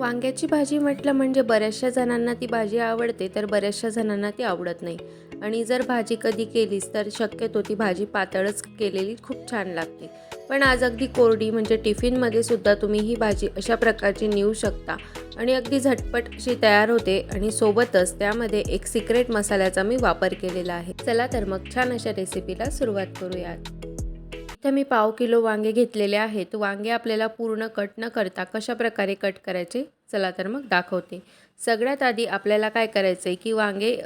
वांग्याची भाजी म्हटलं म्हणजे बऱ्याचशा जणांना ती भाजी आवडते तर बऱ्याचशा जणांना ती आवडत नाही. आणि जर भाजी कधी केलीस तर शक्यतो ती भाजी पातळच केलेली खूप छान लागते. पण आज अगदी कोरडी म्हणजे टिफिनमध्ये सुद्धा तुम्ही ही भाजी अशा प्रकारची नेऊ शकता. आणि अगदी झटपट अशी तयार होते आणि सोबतच त्यामध्ये एक सिक्रेट मसाल्याचा मी वापर केलेला आहे. चला तर मग छान अशा रेसिपीला सुरुवात करूयात. इथं मी पाव किलो वांगे घेतलेले आहेत. वांगे आपल्याला पूर्ण कट न करता कशा प्रकारे कट करायचे? चला तर मग दाखवते. सगळ्यात आधी आपल्याला काय करायचं आहे की वांगे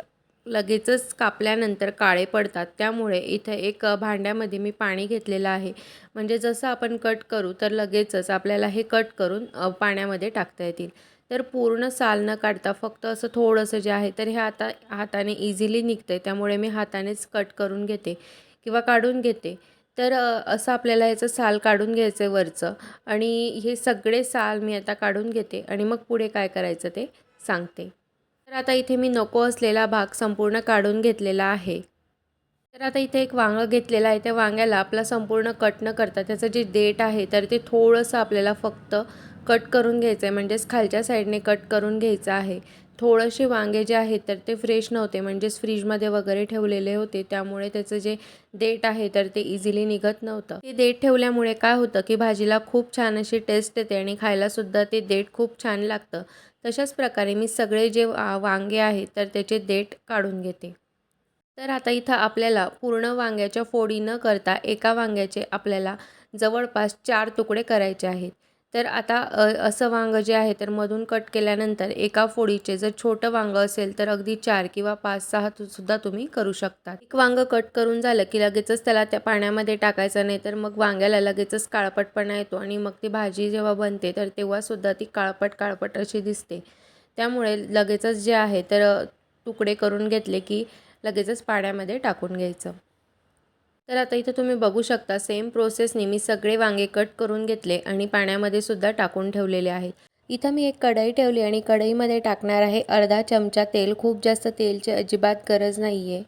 लगेचच कापल्यानंतर काळे पडतात. त्यामुळे इथं एक भांड्यामध्ये मी पाणी घेतलेलं आहे. म्हणजे जसं आपण कट करू तर लगेचच आपल्याला हे कट करून पाण्यामध्ये टाकता येतील. तर पूर्ण साल न काढता फक्त असं थोडंसं जे आहे तर हे आता हाताने इझिली निघतं त्यामुळे मी हातानेच कट करून घेते किंवा काढून घेते. तर असं आपल्याला ह्याचं साल काढून घ्यायचं आहे वरचं आणि हे सगळे साल मी आता काढून घेते आणि मग पुढे काय करायचं ते सांगते. तर आता इथे मी नको असलेला भाग संपूर्ण काढून घेतलेला आहे. तर आता इथे एक वांगं घेतलेलं आहे. त्या वांग्याला आपला संपूर्ण कट न करता त्याचं जे देठ आहे तर ते थोडंसं आपल्याला फक्त कट करून घ्यायचं आहे म्हणजेच खालच्या साईडने कट करून घ्यायचं आहे. थोडेसे वांगे जे आहेत तर ते फ्रेश नव्हते. म्हणजेच फ्रीजमध्ये वगैरे ठेवलेले होते. त्यामुळे त्याचं जे देठ आहे तर ते इझिली निघत नव्हतं. ते देठ ठेवल्यामुळे काय होतं की भाजीला खूप छान अशी टेस्ट येते आणि खायलासुद्धा ते देठ खूप छान लागतं. तशाच प्रकारे मी सगळे जे वांगे आहेत तर त्याचे देठ काढून घेते. तर आता इथं आपल्याला पूर्ण वांग्याच्या फोडी न करता एका वांग्याचे आपल्याला जवळपास चार तुकडे करायचे आहेत. तर आता असं वांगं जे आहे तर मधून कट केल्यानंतर एका फोडीचे जर छोटं वांगं असेल तर अगदी चार किंवा पाच सहा तु- सुद्धा तुम्ही करू शकता एक वांगं कट करून झालं की लगेचच त्याला त्या पाण्यामध्ये टाकायचं नाही तर मग वांग्याला लगेचच काळपटपणा येतो आणि मग ती भाजी जेव्हा बनते तर तेव्हासुद्धा ती काळपट काळपट अशी दिसते. त्यामुळे लगेचच जे आहे तर तुकडे करून घेतले की लगेचच पाण्यामध्ये टाकून घ्यायचं. तर आता इथं तुम्ही बघू शकता सेम प्रोसेसने मी सगळे वांगे कट करून घेतले आणि पाण्यामध्ये सुद्धा टाकून ठेवलेले आहेत इथं मी एक कढई ठेवली आणि कढईमध्ये टाकणार आहे अर्धा चमचा तेल. खूप जास्त तेलची अजिबात गरज नाही आहे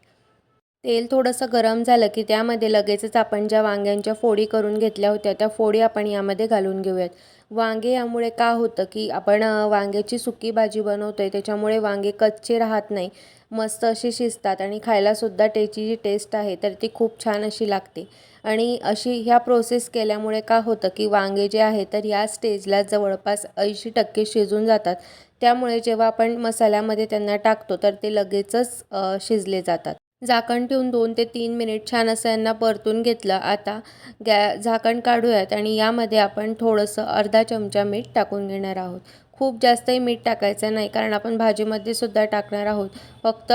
तेल थोडंसं गरम झालं की त्यामध्ये लगेचच आपण ज्या वांग्यांच्या फोडी करून घेतल्या होत्या त्या फोडी आपण यामध्ये घालून घेऊयात. वांगे यामुळे का होतं की आपण वांग्याची सुकी भाजी बनवतो आहे त्याच्यामुळे वांगे कच्चे राहत नाही मस्त अशी शिजतात आणि खायलासुद्धा त्याची जी टेस्ट आहे तर ती खूप छान अशी लागते. आणि अशी ह्या प्रोसेस केल्यामुळे का होतं की वांगे जे आहे तर या स्टेजला जवळपास ऐंशी टक्के शिजून जातात. त्यामुळे जेव्हा आपण मसाल्यामध्ये त्यांना टाकतो तर ते लगेचच शिजले जातात. झाकण ठेवून दोन ते तीन मिनिट छान असं यांना परतून घेतलं. आता गॅ झाकण काढूयात आणि यामध्ये आपण थोडंसं अर्धा चमचा मीठ टाकून घेणार आहोत. खूप जास्तही मीठ टाकायचं नाही कारण आपण भाजीमध्ये सुद्धा टाकणार आहोत. फक्त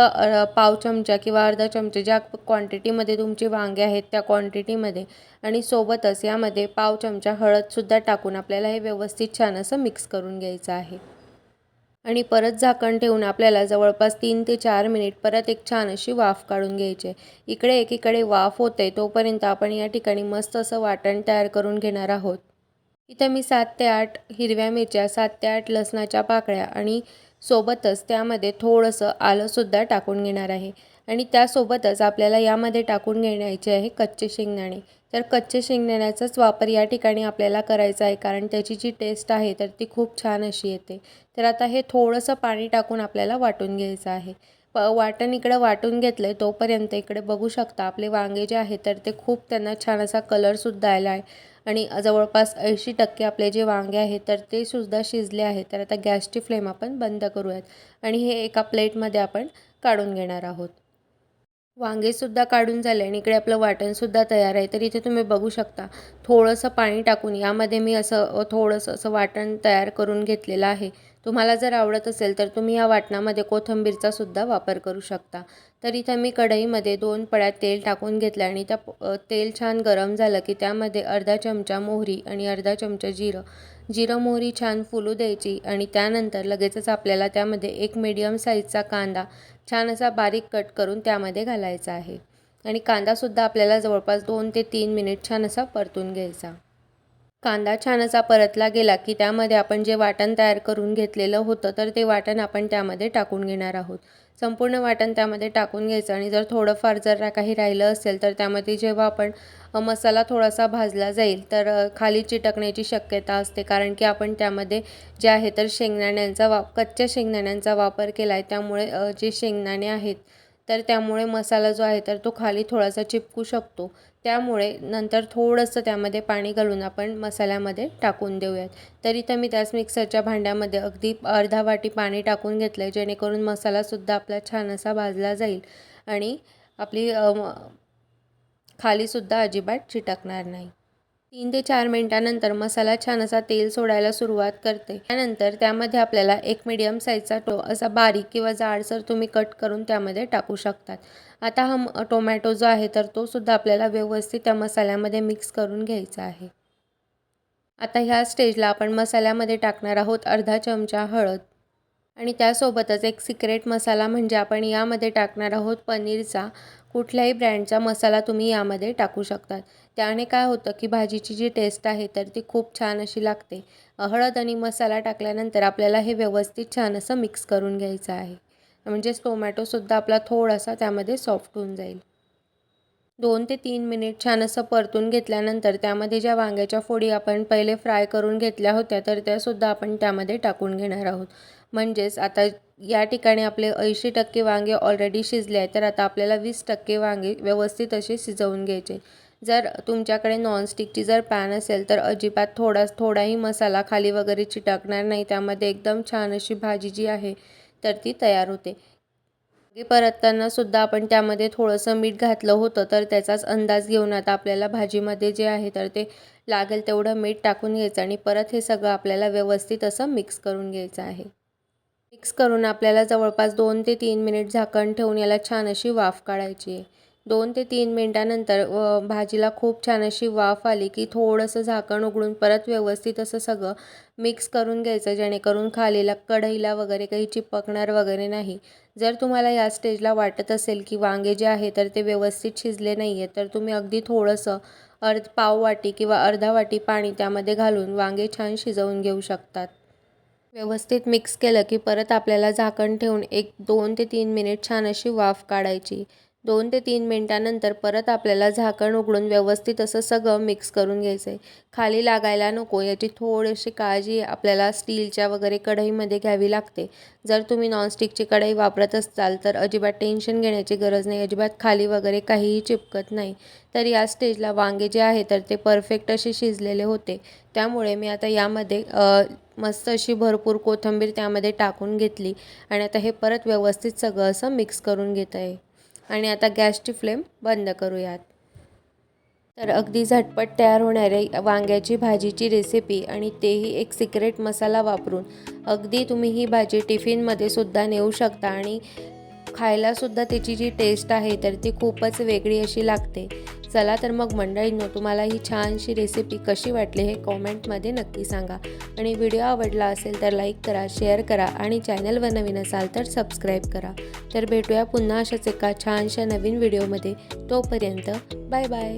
पाव चमचा किंवा अर्धा चमचा ज्या क्वांटिटीमध्ये तुमचे वांगे आहेत त्या क्वांटिटीमध्ये आणि सोबतच यामध्ये पाव चमचा हळदसुद्धा टाकून आपल्याला हे व्यवस्थित छान असं मिक्स करून घ्यायचं आहे. आणि परत झाकण ठेवून आपल्याला जवळपास तीन ते चार मिनिट परत एक छान अशी वाफ काढून घ्यायची आहे. इकडे एकीकडे वाफ होते तोपर्यंत आपण या ठिकाणी मस्त असं वाटण तयार करून घेणार आहोत. इथं मी सात ते आठ हिरव्या मिरच्या सात ते आठ लसणाच्या पाकळ्या आणि सोबतच त्यामध्ये थोडंसं आलंसुद्धा टाकून घेणार आहे. आणि त्यासोबतच आपल्याला यामध्ये टाकून घेण्याचे आहे कच्चे शेंगदाणे. तर कच्चे शेंगदाण्याचाच वापर या ठिकाणी आपल्याला करायचा आहे. कारण त्याची जी टेस्ट आहे तर ती खूप छान अशी येते. तर आता हे थोडंसं पाणी टाकून आपल्याला वाटून घ्यायचं आहे. प वाटण इकडं वाटून घेतलं आहे तोपर्यंत इकडे बघू शकता आपले वांगे जे आहे तर ते खूप त्यांना छान असा कलरसुद्धा आला आहे. आणि जवळपास ऐंशी टक्के आपले जे वांगे आहेत तर ते सुद्धा शिजले आहेत. तर आता गॅसची फ्लेम आपण बंद करूयात. आणि हे एका प्लेटमध्ये आपण काढून घेणार आहोत. वांगेसुद्धा काढून झाले आणि इकडे आपलं वाटणसुद्धा तयार आहे. तर इथे तुम्ही बघू शकता थोडंसं पाणी टाकून यामध्ये मी असं थोडंसं असं वाटण तयार करून घेतलेलं आहे. तुम्हाला जर आवडत असेल तर तुम्ही या वाटणामध्ये कोथंबीरचा सुद्धा वापर करू शकता. तर इथं मी कढईमध्ये दोन पळ्या तेल टाकून घेतलं आणि त्या तेल छान गरम झालं की त्यामध्ये अर्धा चमचा मोहरी आणि अर्धा चमचा जिरं. जिरं मोहरी छान फुलू द्यायची आणि त्यानंतर लगेचच आपल्याला त्यामध्ये एक मीडियम साईजचा कांदा छान असा बारीक कट करून त्यामध्ये घालायचा आहे. आणि कांदासुद्धा आपल्याला जवळपास दोन ते तीन मिनिट छान असा परतून घ्यायचा. कांदा छान असा परतला गेला की त्यामध्ये आपण जे वाटण तयार करून घेतलेलं होतं तर ते वाटण आपण त्यामध्ये टाकून घेणार आहोत. संपूर्ण वाटण त्यामध्ये टाकून घ्यायचं आणि जर थोडंफार जर काही राहिलं असेल तर त्यामध्ये जेव्हा आपण मसाला थोडासा भाजला जाईल तर खाली चिटकण्याची शक्यता असते. कारण की आपण त्यामध्ये जे आहे तर शेंगदाण्यांचा वाप कच्च्या शेंगदाण्यांचा वापर केला आहे त्यामुळे जे शेंगदाणे आहेत तर त्यामुळे मसाला जो आहे तर तो खाली थोडासा चिपकू शकतो. त्यामुळे नंतर थोडंसं त्यामध्ये पाणी घालून आपण मसाल्यामध्ये टाकून देऊयात. तर इथं मी त्याच मिक्सरच्या भांड्यामध्ये अगदी अर्धा वाटी पाणी टाकून घेतलं आहे जेणेकरून मसालासुद्धा आपला छान असा भाजला जाईल आणि आपली खालीसुद्धा अजिबात चिटकणार नाही. तीन ते चार मिनटानंतर मसाला छान असा तेल सोडायला सुरुवात करते. त्यानंतर त्यामध्ये आपल्याला एक मिडियम साईजचा टो असा बारीक किंवा जाडसर तुम्ही कट करून त्यामध्ये टाकू शकतात. आता हा टोमॅटो जो आहे तर तो सुद्धा आपल्याला व्यवस्थित त्या मसाल्यामध्ये मिक्स करून घ्यायचा आहे. आता ह्या स्टेजला आपण मसाल्यामध्ये टाकणार आहोत अर्धा चमचा हळद. आणि त्यासोबतच एक सिक्रेट मसाला म्हणजे आपण यामध्ये टाकणार आहोत पनीरचा. कुठल्याही ब्रँडचा मसाला तुम्ही यामध्ये टाकू शकतात. त्याने काय होतं की भाजीची जी टेस्ट आहे तर ती खूप छान अशी लागते. हळद आणि मसाला टाकल्यानंतर आपल्याला हे व्यवस्थित छान असं मिक्स करून घ्यायचं आहे. म्हणजेच टोमॅटोसुद्धा आपला थोडासा त्यामध्ये सॉफ्ट होऊन जाईल. दोन ते तीन मिनिट छान असं परतून घेतल्यानंतर त्यामध्ये ज्या वांग्याच्या फोडी आपण पहिले फ्राय करून घेतल्या होत्या तर त्यासुद्धा आपण त्यामध्ये टाकून घेणार आहोत. म्हणजेच आता या ठिकाणी आपले ऐंशी टक्के वांगे ऑलरेडी शिजले आहेत तर आता आपल्याला वीस टक्के वांगे व्यवस्थित असे शिजवून घ्यायचे. जर तुमच्याकडे नॉनस्टिकची जर पॅन असेल तर अजिबात थोडा थोडाही मसाला खाली वगैरे चिटकणार नाही. त्यामध्ये एकदम छान अशी भाजी जी आहे तर ती तयार होते. वांगे परतताना सुद्धा आपण त्यामध्ये थोडंसं मीठ घातलं होतं तर त्याचाच अंदाज घेऊन आता आपल्याला भाजीमध्ये जे आहे तर ते लागेल तेवढं मीठ टाकून घ्यायचं आणि परत हे सगळं आपल्याला व्यवस्थित असं मिक्स करून घ्यायचं आहे. मिक्स करून आपल्याला जवळपास दोन ते तीन मिनिट झाकण ठेवून याला छान अशी वाफ काढायची. आहे दोन ते तीन मिनटानंतर भाजीला खूप छान अशी वाफ आली की थोडंसं झाकण उघडून परत व्यवस्थित असं सगळं मिक्स करून घ्यायचं जेणेकरून खालीला कढईला वगैरे काही चिपकणार वगैरे नाही. जर तुम्हाला या स्टेजला वाटत असेल की वांगे जे आहे तर ते व्यवस्थित शिजले नाही आहे तर तुम्ही अगदी थोडंसं अर्ध पाव वाटी किंवा अर्धा वाटी पाणी त्यामध्ये घालून वांगे छान शिजवून घेऊ शकतात. व्यवस्थित मिक्स केलं की परत आपल्याला झाकण ठेवून एक दोन ते तीन मिनिट छान अशी वाफ काढायची. दोन ते तीन मिनटानंतर परत आपल्याला झाकण उघडून व्यवस्थित असं सगळं मिक्स करून घ्यायचं आहे खाली लागायला नको याची थोडीशी काळजी आपल्याला स्टीलच्या वगैरे कढईमध्ये घ्यावी लागते. जर तुम्ही नॉनस्टिकची कढई वापरत असाल तर अजिबात टेन्शन घेण्याची गरज नाही अजिबात खाली वगैरे काहीही चिपकत नाही. तर या स्टेजला वांगे जे आहे तर ते परफेक्ट असे शिजलेले होते. त्यामुळे मी आता यामध्ये मस्त अशी भरपूर कोथिंबीर त्यामध्ये टाकून घेतली आणि आता हे परत व्यवस्थित सगळं असं मिक्स करून घेत आहे आणि आता गॅसची फ्लेम बंद करूयात. तर अगदी झटपट तयार होणारे वांग्याची भाजीची रेसिपी आणि तेही एक सिक्रेट मसाला वापरून अगदी तुम्ही ही भाजी टिफिनमध्ये सुद्धा नेऊ शकता आणि खायलासुद्धा त्याची जी टेस्ट आहे तर ती खूपच वेगळी अशी लागते. चला तर मग मंडळींनो तुम्हाला ही छानशी रेसिपी कशी वाटली हे कॉमेंटमध्ये नक्की सांगा. आणि व्हिडिओ आवडला असेल तर लाईक करा शेअर करा आणि चॅनलवर नवीन असाल तर सबस्क्राईब करा. तर भेटूया पुन्हा अशाच एका छानशा नवीन व्हिडिओमध्ये तोपर्यंत बाय बाय